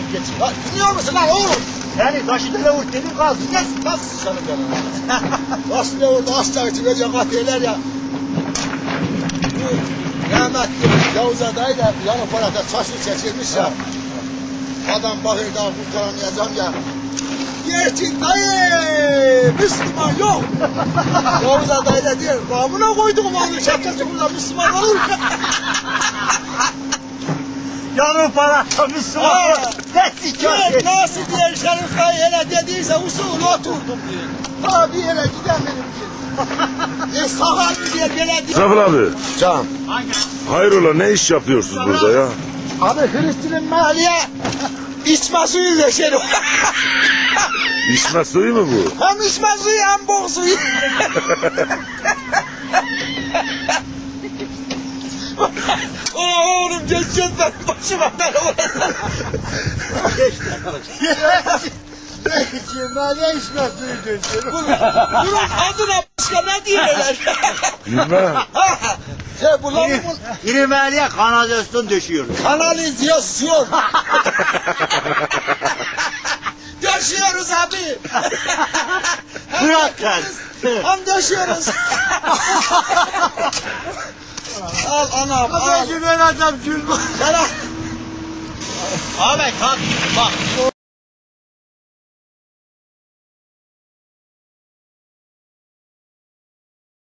benim geçin. Ya dinliyor musun lan oğlum? Yani taşı dile vur dedim kaz. Nasıl, nasıl sıçanım ben ona? Nasıl ne oldu? Asla içine katiyeler ya. Bu rahmetli Yavuz Aday da yanı parada saçını çekilmiş ya. Adam bakıyor daha kurtaramayacağım ya. Gerçek dayı Müslüman yok. Yavuz Aday da diyor. Ramına koydum onu şapkası burada Müslüman olur. Yanı para Müslüman. Ne sikiyorsun? Nasıl diye Şerif dayı hele dediyse usul oturdum diyor. Ha bir yere gidemedim. Ne sakal mı diye gene diyor. Zafer abi, Can. hayrola ne iş yapıyorsunuz burada ya? Abi Hristiyan mahalleye içme suyu döşerim. İçme suyu mu bu? hem içme suyu hem bok suyu. Oo, Oğlum geçeceğiz ben başıma ben Cimale içme suyu döşüyorum. Bunun adına başka ne diyorlar? Bilmem. Şey bu lan bu İrimeliye kanalizasyon döşüyoruz. kanalizasyon. Döşüyoruz abi. Bırak kız. Hem döşüyoruz. al anam al. Adam gülme. Gel al. Ahmet kalk bak.